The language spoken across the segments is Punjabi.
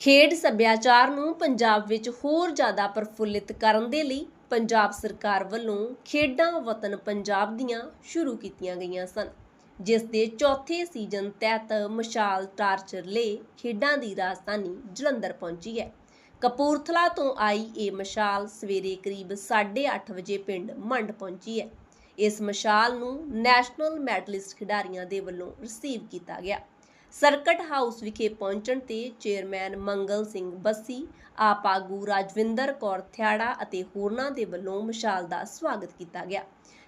ਖੇਡ ਸੱਭਿਆਚਾਰ ਨੂੰ ਪੰਜਾਬ ਵਿੱਚ ਹੋਰ ਜ਼ਿਆਦਾ ਪ੍ਰਫੁੱਲਿਤ ਕਰਨ ਦੇ ਲਈ ਪੰਜਾਬ ਸਰਕਾਰ ਵੱਲੋਂ ਖੇਡਾਂ ਵਤਨ ਪੰਜਾਬ ਦੀਆਂ ਸ਼ੁਰੂ ਕੀਤੀਆਂ ਗਈਆਂ ਸਨ, ਜਿਸ ਦੇ ਚੌਥੇ ਸੀਜ਼ਨ ਤਹਿਤ ਮਸ਼ਾਲ ਟਾਰਚਰ ਲੇ ਖੇਡਾਂ ਦੀ ਰਾਜਧਾਨੀ ਜਲੰਧਰ ਪਹੁੰਚੀ ਹੈ। ਕਪੂਰਥਲਾ ਤੋਂ ਆਈ ਇਹ ਮਸ਼ਾਲ ਸਵੇਰੇ ਕਰੀਬ 8:30 ਵਜੇ ਪਿੰਡ ਮੰਡ ਪਹੁੰਚੀ ਹੈ। ਇਸ ਮਸ਼ਾਲ ਨੂੰ ਨੈਸ਼ਨਲ ਮੈਡਲਿਸਟ ਖਿਡਾਰੀਆਂ ਦੇ ਵੱਲੋਂ ਰਿਸੀਵ ਕੀਤਾ ਗਿਆ। ਸਰਕਟ ਹਾਊਸ ਵਿਖੇ ਪਹੁੰਚਣ ਤੇ ਚੇਅਰਮੈਨ ਮੰਗਲ ਸਿੰਘ ਬੱਸੀ, ਆਪ ਆਗੂ ਰਾਜਵਿੰਦਰ ਕੌਰ ਥਿਆੜਾ ਅਤੇ ਹੋਰਨਾਂ ਦੇ ਵੱਲੋਂ ਮਸ਼ਾਲ ਦਾ ਸਵਾਗਤ ਕੀਤਾ ਗਿਆ।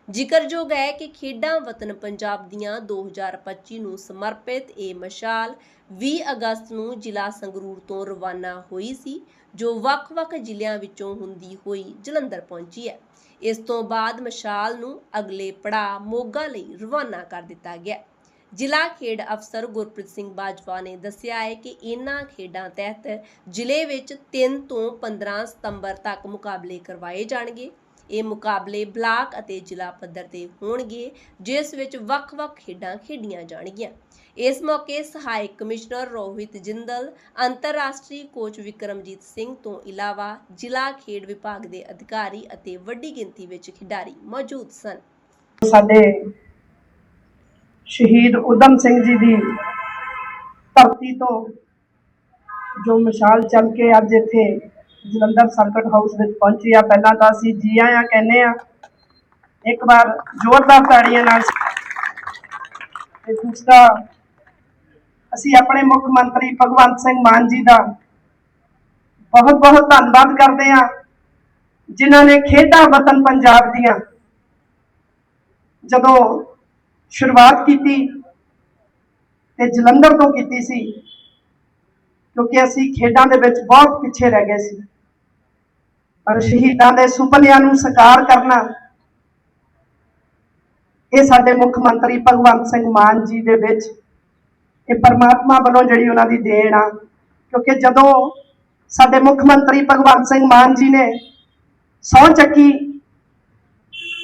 ਜ਼ਿਕਰਯੋਗ ਹੈ ਕਿ ਖੇਡਾਂ ਵਤਨ ਪੰਜਾਬ ਦੀਆਂ 2025 ਨੂੰ ਸਮਰਪਿਤ ਇਹ ਮਸ਼ਾਲ 20 ਅਗਸਤ ਨੂੰ ਜ਼ਿਲ੍ਹਾ ਸੰਗਰੂਰ ਤੋਂ ਰਵਾਨਾ ਹੋਈ ਸੀ, ਜੋ ਵੱਖ-ਵੱਖ ਜ਼ਿਲ੍ਹਿਆਂ ਵਿੱਚੋਂ ਹੁੰਦੀ ਹੋਈ ਜਲੰਧਰ ਪਹੁੰਚੀ ਹੈ। ਇਸ ਤੋਂ ਬਾਅਦ ਮਸ਼ਾਲ ਨੂੰ ਅਗਲੇ ਪੜਾਅ ਮੋਗਾ ਲਈ ਰਵਾਨਾ ਕਰ ਦਿੱਤਾ ਗਿਆ। ਜ਼ਿਲ੍ਹਾ ਖੇਡ ਅਫਸਰ ਗੁਰਪ੍ਰੀਤ ਸਿੰਘ ਬਾਜਵਾ ਨੇ ਦੱਸਿਆ ਹੈ ਕਿ ਇਨ੍ਹਾਂ ਖੇਡਾਂ ਤਹਿਤ ਜ਼ਿਲ੍ਹੇ ਵਿੱਚ 3 ਤੋਂ 15 ਸਤੰਬਰ ਤੱਕ ਮੁਕਾਬਲੇ ਕਰਵਾਏ ਜਾਣਗੇ। ਇਹ ਮੁਕਾਬਲੇ ਬਲਾਕ ਅਤੇ ਜ਼ਿਲ੍ਹਾ ਪੱਧਰ ਤੇ ਹੋਣਗੇ, ਜਿਸ ਵਿੱਚ ਵੱਖ-ਵੱਖ ਖੇਡਾਂ ਖੇਡੀਆਂ ਜਾਣਗੀਆਂ। ਇਸ ਮੌਕੇ ਸਹਾਇਕ ਕਮਿਸ਼ਨਰ ਰੋਹਿਤ ਜਿੰਦਲ, ਅੰਤਰਰਾਸ਼ਟਰੀ ਕੋਚ ਵਿਕਰਮਜੀਤ ਸਿੰਘ ਤੋਂ ਇਲਾਵਾ ਜ਼ਿਲ੍ਹਾ ਖੇਡ ਵਿਭਾਗ ਦੇ ਅਧਿਕਾਰੀ ਅਤੇ ਵੱਡੀ ਗਿਣਤੀ ਵਿੱਚ ਖਿਡਾਰੀ ਮੌਜੂਦ ਸਨ। ਸਾਡੇ ਸ਼ਹੀਦ ਉਦਮ ਸਿੰਘ ਜੀ ਦੀ ਧਰਤੀ ਤੋਂ ਜੋ ਮਿਸਾਲ ਚੱਲ ਕੇ ਅੱਜ ਇੱਥੇ ਜਲੰਧਰ ਸਰਕਟ ਹਾਊਸ ਵਿੱਚ ਪਹੁੰਚੀ ਆ। ਪਹਿਲਾਂ ਤਾਂ ਅਸੀਂ ਜੀ ਆਇਆਂ ਕਹਿੰਦੇ ਆ ਇੱਕ ਵਾਰ ਜ਼ੋਰਦਾਰ ਤਾੜੀਆਂ ਨਾਲ ਤੇ ਦੂਸਰਾ, ਅਸੀਂ ਆਪਣੇ ਮੁੱਖ ਮੰਤਰੀ ਭਗਵੰਤ ਸਿੰਘ ਮਾਨ ਜੀ ਦਾ ਬਹੁਤ ਬਹੁਤ ਧੰਨਵਾਦ ਕਰਦੇ ਆ ਜਿਨ੍ਹਾਂ ਨੇ ਖੇਡਾਂ ਵਤਨ ਪੰਜਾਬ ਦੀਆਂ ਜਦੋਂ ਸ਼ੁਰੂਆਤ ਕੀਤੀ ਤੇ ਜਲੰਧਰ ਤੋਂ ਕੀਤੀ ਸੀ, ਕਿਉਂਕਿ ਅਸੀਂ ਖੇਡਾਂ ਦੇ ਵਿੱਚ ਬਹੁਤ ਪਿੱਛੇ ਰਹਿ ਗਏ ਸੀ। ਪਰ ਸ਼ਹੀਦਾਂ ਦੇ ਸੁਪਨਿਆਂ ਨੂੰ ਸਾਕਾਰ ਕਰਨਾ, ਇਹ ਸਾਡੇ ਮੁੱਖ ਮੰਤਰੀ ਭਗਵੰਤ ਸਿੰਘ ਮਾਨ ਜੀ ਦੇ ਵਿੱਚ ਇਹ ਪਰਮਾਤਮਾ ਵੱਲੋਂ ਜਿਹੜੀ ਉਹਨਾਂ ਦੀ ਦੇਣ ਆ, ਕਿਉਂਕਿ ਜਦੋਂ ਸਾਡੇ ਮੁੱਖ ਮੰਤਰੀ ਭਗਵੰਤ ਸਿੰਘ ਮਾਨ ਜੀ ਨੇ ਸਹੁੰ ਚੱਕੀ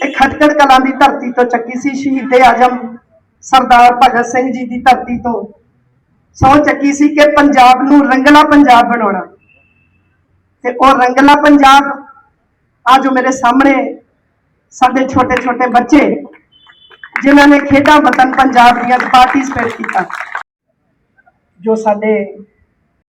ਇਹ ਖਟਕੜ ਕਲਾਂ ਦੀ ਧਰਤੀ ਤੋਂ ਚੱਕੀ ਸੀ ਸ਼ਹੀਦੇ ਆਜਮ ਸਰਦਾਰ ਭਗਤ ਸਿੰਘ ਜੀ ਦੀ ਧਰਤੀ ਤੋਂ। ਸਹੁੰ ਚੱਕੀ ਸੀ ਕਿ ਪੰਜਾਬ ਨੂੰ ਰੰਗਲਾ ਪੰਜਾਬ ਬਣਾਉਣਾ। ਤੇ ਉਹ ਰੰਗਲਾ ਪੰਜਾਬ ਆ ਜੋ ਮੇਰੇ ਸਾਹਮਣੇ ਸਾਡੇ ਛੋਟੇ ਛੋਟੇ ਬੱਚੇ, ਜਿਨ੍ਹਾਂ ਨੇ ਖੇਡਾਂ ਵਤਨ ਪੰਜਾਬ ਦੀਆਂ ਪਾਰਟਿਸਿਪੇਟ ਕੀਤਾ। ਜੋ ਸਾਡੇ